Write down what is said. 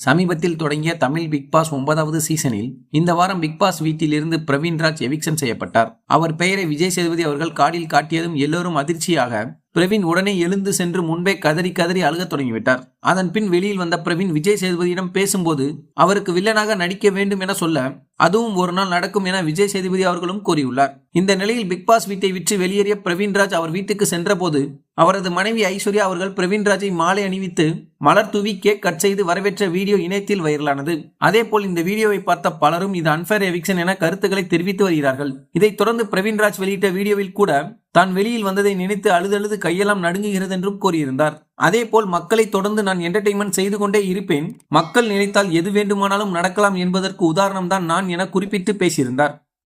சமீபத்தில் தொடங்கிய Tamil big pass ஒன்பதாவது சீசனில் இந்த வாரம் பிக் பாஸ் வீட்டிலிருந்து பிரவீன்ராஜ் எவிக்ஷன் செய்யப்பட்டார். அவர் பெயரை விஜய் சேதுபதி அவர்கள் காடில் காட்டியதும் எல்லோரும் அதிர்ச்சியாக பிரவீன் உடனே எழுந்து சென்று முன்பே கதறி கதறி அழுகத் தொடங்கிவிட்டார். அதன் பின் வெளியில் வந்த பிரவீன் விஜய் சேதுபதியிடம் பேசும்போது அவருக்கு வில்லனாக நடிக்க வேண்டும் என சொல்ல அதுவும் ஒரு நாள் நடக்கும் என விஜய் சேதுபதி அவர்களும் கூறியுள்ளார். இந்த நிலையில் பிக் பாஸ் வீட்டை விற்று வெளியேறிய பிரவீன்ராஜ் அவர் வீட்டுக்கு சென்றபோது அவரது மனைவி ஐஸ்வர்யா அவர்கள் பிரவீன்ராஜை மாலை அணிவித்து மலர் தூவி கேக் கட் செய்து வரவேற்ற வீடியோ இணையத்தில் வைரலானது. அதேபோல் இந்த வீடியோவை பார்த்த பலரும் இது அன்பேர் எவிக்ஷன் என கருத்துக்களை தெரிவித்து வருகிறார்கள். இதைத் தொடர்ந்து பிரவீன்ராஜ் வெளியிட்ட வீடியோவில் கூட தான் வெளியில் வந்ததை நினைத்து அழுதழுது கையெல்லாம் நடுங்குகிறது என்றும் கூறியிருந்தார். அதேபோல் மக்களை தொடர்ந்து நான் என்டர்டெயின்மெண்ட் செய்து கொண்டே இருப்பேன். மக்கள் நினைத்தால் எது வேண்டுமானாலும் நடக்கலாம் என்பதற்கு உதாரணம் தான் நான் என குறிப்பிட்டு பேசியிருந்தார்.